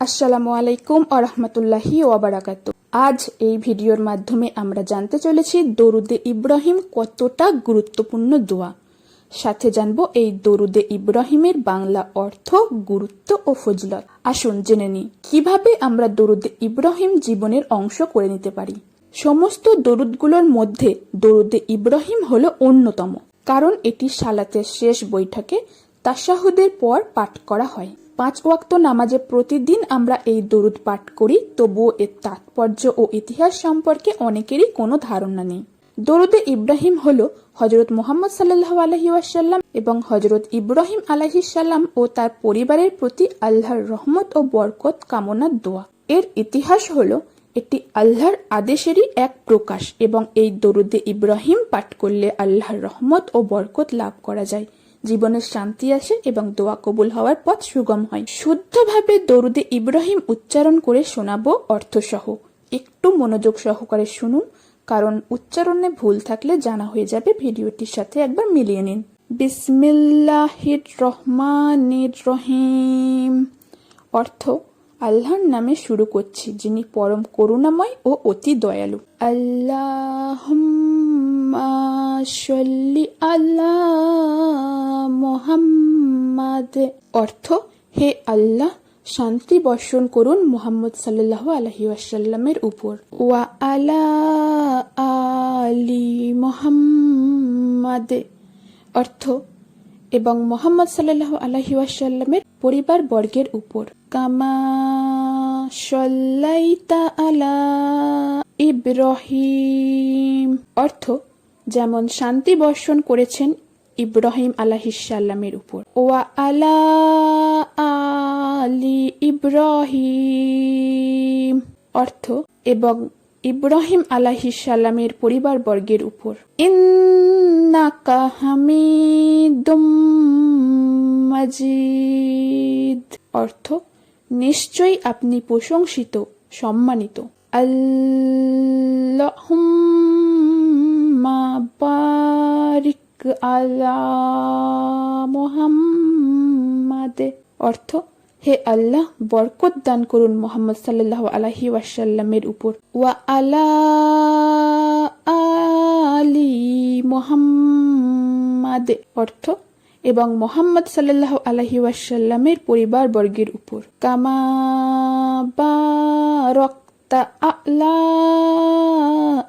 আসসালামু আলাইকুম আরহামতুল্লাহি ওয়াবারাকাত আজ এই ভিডিওর মাধ্যমে আমরা জানতে চলেছি দরুদে ইব্রাহিম কতটা গুরুত্বপূর্ণ দোয়া। সাথে জানব এই দরুদে ইব্রাহিমের বাংলা অর্থ, গুরুত্ব ও ফজলত। আসুন জেনে নিই, কীভাবে আমরা দরুদে ইব্রাহিম জীবনের অংশ করে নিতে পারি? সমস্ত দরুদগুলোর মধ্যে দরুদে ইব্রাহিম হলো অন্যতম, কারণ এটি সালাতের শেষ বৈঠকে তাশাহুদের পর পাঠ করা হয়। পাঁচ ওয়াক্ত নামাজে প্রতিদিন আমরা এই দরুদ পাঠ করি, তবুও এর তাৎপর্য ও ইতিহাস সম্পর্কে অনেকেরই কোনো ধারণা নেই। দরুদে ইব্রাহিম হল হজরত মোহাম্মদ সাল্লাহ আলহি ওয়াসাল্লাম এবং হজরত ইব্রাহিম আলাহিসাল্লাম ও তার পরিবারের প্রতি আল্লাহর রহমত ও বরকত কামনার দোয়া। এর ইতিহাস হল এটি আল্লাহর আদেশেরই এক প্রকাশ এবং এই দরুদে ইব্রাহিম পাঠ করলে আল্লাহর রহমত ও বরকত লাভ করা যায়। জীবনের শান্তি আসে এবং দোয়া কবুল হওয়ার পথ সুগম হয়। শুদ্ধভাবে দরুদে ইব্রাহিম উচ্চারণ করে শোনাবো অর্থসহ। একটু মনোযোগ সহকারে শুনুন, কারণ উচ্চারণে ভুল থাকলে জানা হয়ে যাবে ভিডিওটির সাথে একবার মিলিয়ে নিন। বিসমিল্লাহির রহমানির রহিম। অর্থ, আল্লাহর নামে শুরু করছি, যিনি পরম করুণাময় ও অতি দয়ালু। আল্লাহ সল্লি আল্লাহ, মোহাম্মদ। অর্থ, হে আল্লাহ, শান্তি বর্ষণ করুন মোহাম্মদ সাল্লাহ আলহি আসাল্লামের উপর। ওয়া আলা আলি মোহাম্মদ। অর্থ, এবং মোহাম্মদ সাল্লাহ আলহি আসাল্লামের পরিবার বর্গের উপর। কামা সল্লাইতা আলা ইব্রাহিম। অর্থ যেমন শান্তি বর্ষণ করেছেন ইব্রাহিম আলাহিসাল্লামের উপর। ওয়া আলা আলি ইব্রাহিম অর্থ, এবং ইব্রাহিম আলাহিসাল্লামের পরিবার বর্গের উপর। ইন্নাকা হামিদুম মাজিদ অর্থ, নিশ্চয়ই আপনি প্রশংসিত, সম্মানিত। আল্লাহুম্মা বারিক আলা মোহাম্মদে। অর্থ, হে আল্লাহ, বরকত দান করুন মোহাম্মদ সাল্লাহ আলাহি ওয়াসাল্লামের উপর। ওয়া আলা আলি মোহাম্মদে। অর্থ, এবং মোহাম্মদ সাল্লাহ আলহি ওয়াসাল্লামের পরিবার বর্গের উপর। কামা বারক্তা আলা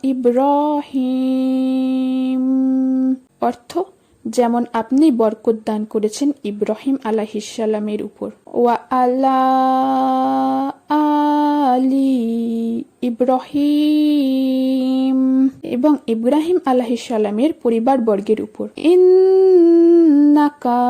ইব্রাহিম। অর্থ যেমন আপনি বরকত দান করেছেন ইব্রাহিম আলাহিসাল্লামের উপর। ওয়া আলা আলি ইব্রাহিম এবং ইব্রাহিম আলাহিসাল্লামের পরিবার বর্গের উপর। ইন্নাকা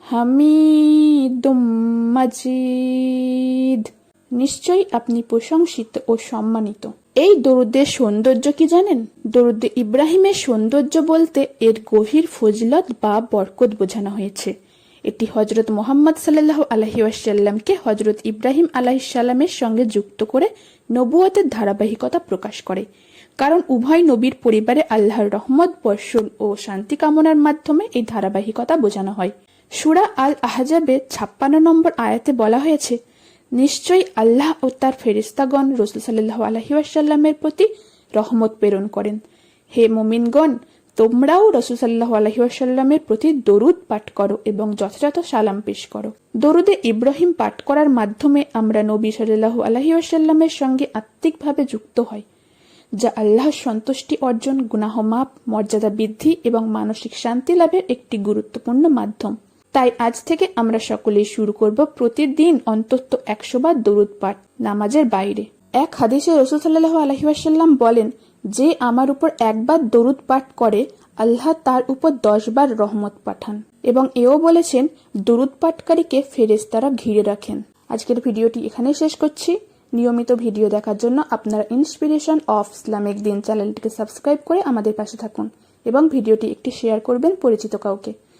হামিদুম মাজিদ। নিশ্চয়ই আপনি প্রশংসিত ও সম্মানিত। এই দরুদের সৌন্দর্য কি জানেন? দরুদে ইব্রাহিমের সৌন্দর্য বলতে এর গভীর ফজলত বা বরকত বোঝানো হয়েছে। এটি হজরত মোহাম্মদ সাল্লাহ আলহি আসাল্লামকে হজরত ইব্রাহিম আলাহিসাল্লামের সঙ্গে যুক্ত করে নবুয়তের ধারাবাহিকতা প্রকাশ করে। কারণ উভয় নবীর পরিবারে আল্লাহর রহমত, বর্ষণ ও শান্তি কামনার মাধ্যমে এই ধারাবাহিকতা বোঝানো হয়। সুরা আল আহজাবে ছাপ্পান্ন নম্বর আয়াতে বলা হয়েছে নিশ্চয়ই আল্লাহ ও তার ফেরিস্তাগণ রসুল সাল্লাহ আলহিউসাল্লামের প্রতি রহমত প্রেরণ করেন। হে মোমিনগণ, তোমরাও রসুল সাল্লাহ আলহিউসাল্লামের প্রতি দরুদ পাঠ করো এবং যথাযথ সালাম পেশ করো। দরুদে ইব্রাহিম পাঠ করার মাধ্যমে আমরা নবী সাল্লাহ আলহিউসাল্লামের সঙ্গে আত্মিকভাবে যুক্ত হয় যা আল্লাহর সন্তুষ্টি অর্জন, গুনাহ মাপ, মর্যাদা বৃদ্ধি এবং মানসিক শান্তি লাভের একটি গুরুত্বপূর্ণ মাধ্যম। তাই আজ থেকে আমরা সকলেই শুরু করব প্রতিদিন অন্তত একশো বার দরুদ পাঠ নামাজের বাইরে। এক হাদিসে রসুল সাল্লাহ আলহিবাসাল্লাম বলেন, যে আমার উপর একবার দরুদ পাঠ করে, আল্লাহ তার উপর দশ বার রহমত পাঠান। এবং এও বলেছেন, দরুদ পাঠকারীকে ফেরেস্তারা ঘিরে রাখেন। আজকের ভিডিওটি এখানেই শেষ করছি। নিয়মিত ভিডিও দেখার জন্য আপনারা ইন্সপিরেশন অফ ইসলামিক দিন চ্যানেলটিকে সাবস্ক্রাইব করে আমাদের পাশে থাকুন এবং ভিডিওটি একটি শেয়ার করবেন পরিচিত কাউকে।